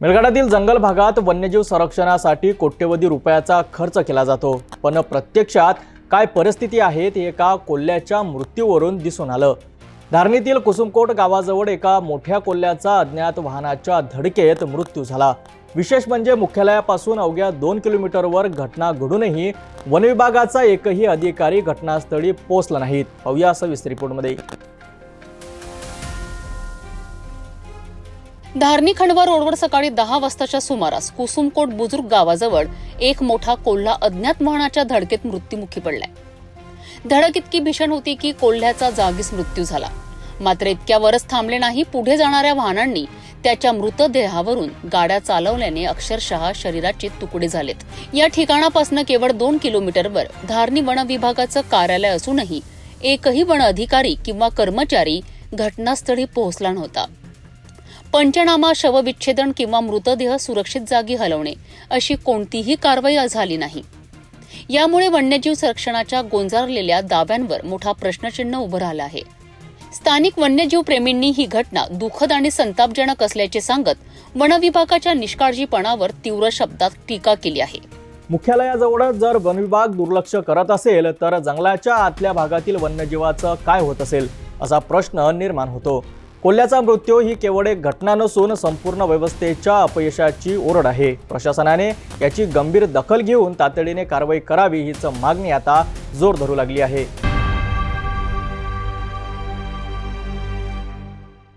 मेळघाटातील जंगल भागात वन्यजीव संरक्षणासाठी कोट्यवधी रुपयाचा खर्च केला जातो. पण प्रत्यक्षात काय परिस्थिती आहे ते एका कोल्ह्याच्या मृत्यूवरून दिसून आलं. धारणीतील कुसुमकोट गावाजवळ एका मोठ्या कोल्ह्याचा अज्ञात वाहनाच्या धडकेत मृत्यू झाला. विशेष म्हणजे मुख्यालयापासून अवघ्या दोन किलोमीटरवर घटना घडूनही वनविभागाचा एकही अधिकारी घटनास्थळी पोहोचला नाहीत. पाहूया सविस्तर रिपोर्टमध्ये. धारणी खंडवा रोडवर सकाळी दहा वाजताच्या सुमारास कुसुमकोट बुजुर्ग गावाजवळ एक मोठा कोल्हा अज्ञात वाहनाच्या धडकेत मृत्युमुखी पडलाय. धडक इतकी भीषण होती की कोल्ह्याचा जागीच मृत्यू झाला. मात्र इतक्यावरच थांबले नाही पुढे जाणाऱ्या वाहनांनी त्याच्या मृतदेहावरून गाड्या चालवल्याने अक्षरशः शरीराचे तुकडे झालेत. या ठिकाणापासून केवळ दोन किलोमीटरवर धारणी वन विभागाचं कार्यालय असूनही एकही वन अधिकारी किंवा कर्मचारी घटनास्थळी पोहोचला नव्हता. पंचनामा शवविच्छेदन किंवा मृतदेह सुरक्षित जागी हलवणे अशी कोणतीही कारवाई झाली नाही. यामुळे वन्यजीव संरक्षणाच्या गोंजारलेल्या दाव्यांवर मोठा प्रश्नचिन्ह उभं राहिलं आहे. स्थानिक वन्यजीव प्रेमींनी ही घटना दुःखद आणि संतापजनक असल्याचे सांगत वनविभागाच्या निष्काळजीपणावर तीव्र शब्दात टीका केली आहे. मुख्यालयाजवळच जर वनविभाग दुर्लक्ष करत असेल तर जंगलाच्या आतल्या भागातील वन्यजीवाचं काय होत असेल असा प्रश्न निर्माण होतो. कोल्ह्याचा मृत्यू ही केवळ एक घटना नसून संपूर्ण व्यवस्थेच्या अपयशाची ओरड आहे. प्रशासनाने याची गंभीर दखल घेऊन तातडीने कारवाई करावी हीच मागणी आता जोर धरू लागली आहे.